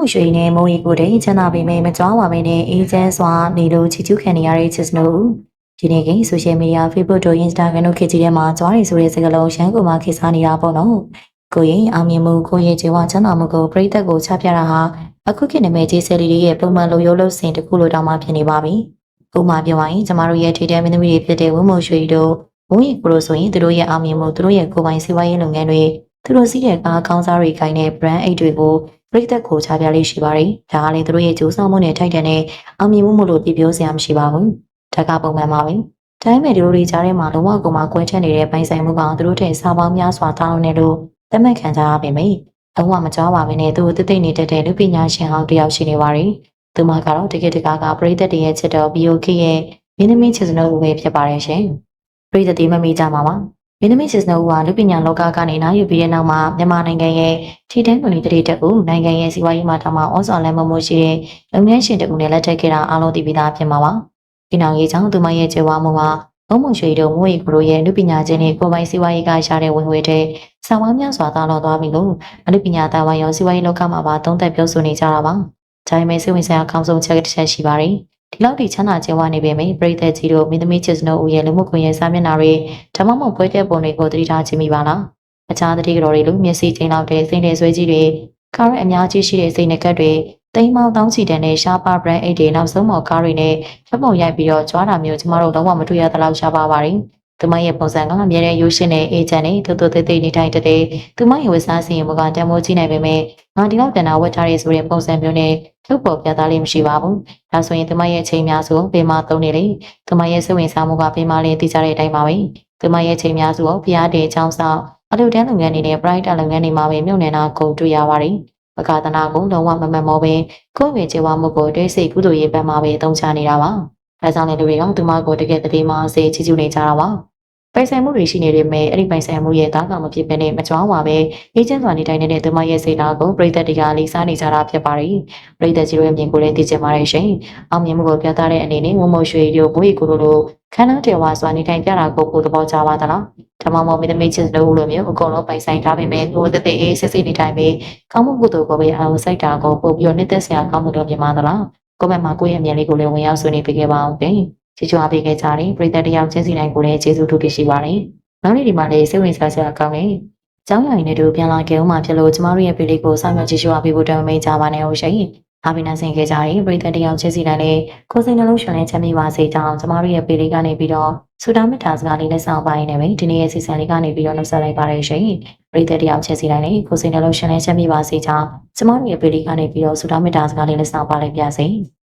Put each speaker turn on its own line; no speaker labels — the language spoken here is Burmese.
မို့ရွှေနဲ့မိုးရီကိုတည်းချမ်းသာပေမဲ့မကြွားပါပဲနဲ့အေဂျင့်စွာနေလို့ချီကျူးခံနေရတဲ့ချစ်စနိုးဒီနေ့ကဆိုရှယ်မီဒီယာ Facebook တို့ Instagram တို့ခေတ်ကြီးထဲမှာကြွားနေဆိုတဲ့စကားလုံးရန်ကုန်မှာခေတ်စားနေတာပေါ့နော်ကိုရင်အောင်မြင်မှုကိုရဲ့ခြေဝါချမ်းသာမှုကိုပြိသက်ကိုချပြတာဟာအခုခေတ်နာမည်ကြီးဆယ်လီတွေရဲ့ပုံမှန်လိုရိုးလို့စင်တစ်ခုလိုတောင်မှဖြစ်နေပါပြီဥပမာပြောရရင်ကျမတို့ရဲ့ထိတဲ့မင်းသမီးတွေဖြစ်တဲ့ဝင်းမို့ရွှေတို့ဝင်းရီကိုလိုဆိုရင်သူတို့ရဲ့အောင်မြင်မှုသူတို့ရဲ့ကိုယ်ပိုင်စီးပွားရေးလုပ်ငန်းတွေသူတို့စီးတဲ့ကားကောင်းစားတွေခိုင်းတဲ့ brand အိတ်တွေကို ပရိသတ်ကိုချပြလေးရှိပါတယ်။ဒါကလည်းသူတို့ရဲ့ကြိုးစားမှုနဲ့ထိုက်တန်တဲ့အောင်မြင်မှုမို့လို့ပြပြောစရာမရှိပါဘူး။ဒါကပုံမှန်ပါပဲ။ဒါပေမဲ့ဒီလိုတွေကြားထဲမှာလုံးဝကိုမှကွဲထက်နေတဲ့ပိုင်ဆိုင်မှုကောင်သူတို့တဲ့စာပေါင်းများစွာတောင်းနေလို့သတ်မှတ်ခံကြရပါမယ်။လုံးဝမကြောက်ပါဘဲနဲ့သူ့ကိုတိတ်တိတ်နေတတ်တဲ့လူပညာရှင်ဟောင်းတစ်ယောက်ရှိနေပါတယ်။သူမကတော့တကယ်တကားကပရိသတ်တွေရဲ့ချစ်တော် BOK ရဲ့မင်းသမီးချစ်စနိုးဦးပဲဖြစ်ပါတယ်ရှင်။ပရိသတ်တွေမမေ့ကြပါပါ။ မင်းသမီးချစ်စနိုးဦးကလူပညာလောကကနေနားယူပြီးတဲ့နောက်မှာမြန်မာနိုင်ငံရဲ့ထိတန်းကွန်ရီတရေတက်ကိုနိုင်ငံရဲ့စီးပွားရေးမှာတောင်မှဩဇာလမ်းမမှုရှိတဲ့လုပ်ငန်းရှင်တကူနဲ့လက်ထပ်ခဲ့တာအားလုံးသိပြီးသားဖြစ်မှာပါ။ဒီနောက်ရေးကြောင့်သူမရဲ့ကျေဝါမှုဟာဘုံမွန်ရွှေတို့မိုးရီကရိုရဲ့လူပညာချင်းနဲ့ကိုယ်ပိုင်စီးပွားရေးကရှာတဲ့ဝင်ငွေတဲ့ဆောင်းဝမ်းများစွာသားတော်သွားပြီလို့အလူပညာသားဝိုင်းရောစီးပွားရေးလောကမှာပါသုံးသပ်ပြောဆိုနေကြတာပါ။ဒါပေမဲ့စိတ်ဝင်စားရာအကောင်းဆုံးချက်တစ်ချက်ရှိပါတယ်။ ဒီလောက်ထိချမ်းသာကျင်းဝနေပေမဲ့ပြည်သက်ကြီးတို့မင်းသမီးချစ်စနိုးဦးရဲ့လူမှုကွန်ရက်စာမျက်နှာတွေဓမ္မမဟုတ်ပွဲတဲ့ပုံတွေကိုသတိထားကြည့်မိပါလား။အခြားတတိကတော်တွေလိုမျက်စိချင်းလောက်တဲ့စိတ်နဲ့ဆွဲကြီးတွေကားရအများကြီးရှိတဲ့စိတ်နဲ့ကတ်တွေတိမ်မောင်တောင်းချီတန်တဲ့ရှားပါ brand အိတ်တွေနောက်ဆုံးမော်ကားတွေနဲ့ဖက်ပုံရိုက်ပြီးတော့ကြွားတာမျိုးကျမတို့လုံးဝမတွေ့ရသလောက်ရှားပါပါတယ်။ သူမရဲ့ပုံစံကအမြဲတမ်းရိုးရှင်းတဲ့အေဂျင့်နဲ့တူတူသေးသေးနေတိုင်းတည်းသူမရဲ့ဝတ်စားစီရင်မှုကတမိုးကြီးနိုင်ပေမဲ့ငါဒီလောက်တန်တာဝတ်ထားရဆိုတဲ့ပုံစံမျိုးနဲ့ထုတ်ပေါ်ပြသလေးမရှိပါဘူး။ဒါဆိုရင်သူမရဲ့ချိန်များစုကိုပေမသုံးနေလေ။သူမရဲ့စိတ်ဝင်စားမှုကပေမလေးသိကြတဲ့အတိုင်းပါပဲ။သူမရဲ့ချိန်များစုကိုဖျားတဲ့အကြောင်းဆောင်အလုပ်တန်းလုပ်ငန်းတွေနဲ့ bright လုပ်ငန်းတွေမှာပဲမြုပ်နေတာကိုတွေ့ရပါတယ်။ပကာသနာကိုလုံးဝမမှန်မောပဲကိုယ်ဝင်ကျေဝမှုကိုတွေးစိတ်ကုသိုလ်ရေးဘက်မှာပဲအသုံးချနေတာပါ။ဒါကြောင့်လည်းလူတွေကသူမကိုတကယ်တည်းမှစေချီချူနေကြတာပါ။ ပိုင်ဆိုင်မှုတွေရှိနေပေမဲ့အဲ့ဒီပိုင်ဆိုင်မှုရဲ့သားကောင်မဖြစ်ဘဲနဲ့မကြွားပါပဲအေဂျင့်စွာနေတိုင်းနေတဲ့သူမရဲ့စိတ်ဓာတ်ကိုပြည်သက်တွေကလေးစားနေကြတာဖြစ်ပါတယ်။ပြည်သက်ကြီးတို့ရဲ့မြင်ကိုလည်းသိချင်ပါတယ်ရှင်။အောင်မြင်မှုကိုပြသတဲ့အနေနဲ့ဝမုံရွှေတို့ဘိုးရီကိုတို့လိုခန္ဓာတေဝါစွာနေတိုင်းပြတာကိုကိုသဘောကျပါသလား။ဓမ္မမောမင်းသမီးချစ်တို့လိုမျိုးအကုန်လုံးပိုင်ဆိုင်ထားပေမဲ့ကိုယ်တသက်အေးစစ်စစ်နေတိုင်းပဲကောင်းမှုကုသိုလ်ကိုပဲအောင်စိုက်တာကိုပို့ပြီးတော့နှစ်သက်စရာကောင်းမှုတို့မြင်ပါသလား။ကိုယ့်ဘက်မှာကိုယ့်ရဲ့အမြင်လေးကိုလည်းဝင်ရောက်ဆွေးနွေးပေးခဲ့ပါအောင်တင်။ ချစ်ချွားပေးခဲ့ကြတယ်ပြည်သက်တယောက်ချင်းစီတိုင်းကိုလည်းကျေးဇူးတူရှိပါတယ်။နောက်နေ့ဒီမှာလည်းစိတ်ဝင်စားစရာကောင်းတယ်။ကျောင်းရိုင်နဲ့တို့ပြန်လာခဲ့ဦးမှာဖြစ်လို့ကျမတို့ရဲ့ပြည်လေးကိုစောင့်မျှော်ကြည့်ရှုအားပေးဖို့တောင်းမိကြပါနဲ့ဟုတ်ရှင်။အားပေးနိုင်ဆင်ခဲ့ကြတယ်ပြည်သက်တယောက်ချင်းစီတိုင်းလည်းကိုယ်စိတ်နှလုံးရှင်နဲ့ချမ်းမြေပါစေကြောင်းကျမတို့ရဲ့ပြည်လေးကနေပြီးတော့ဆူတောင်းမေတ္တာစကားလေးနဲ့ဆောင်ပိုင်းနေပဲဒီနေ့ရဲ့စီစဉ်လေးကနေပြီးတော့နှုတ်ဆက်လိုက်ပါရရှင်။ပြည်သက်တယောက်ချင်းစီတိုင်းလည်းကိုယ်စိတ်နှလုံးရှင်နဲ့ချမ်းမြေပါစေကြောင်းကျမတို့ရဲ့ပြည်လေးကနေပြီးတော့ဆူတောင်းမေတ္တာစကားလေးနဲ့ဆောင်ပါလိုက်ပါစေ။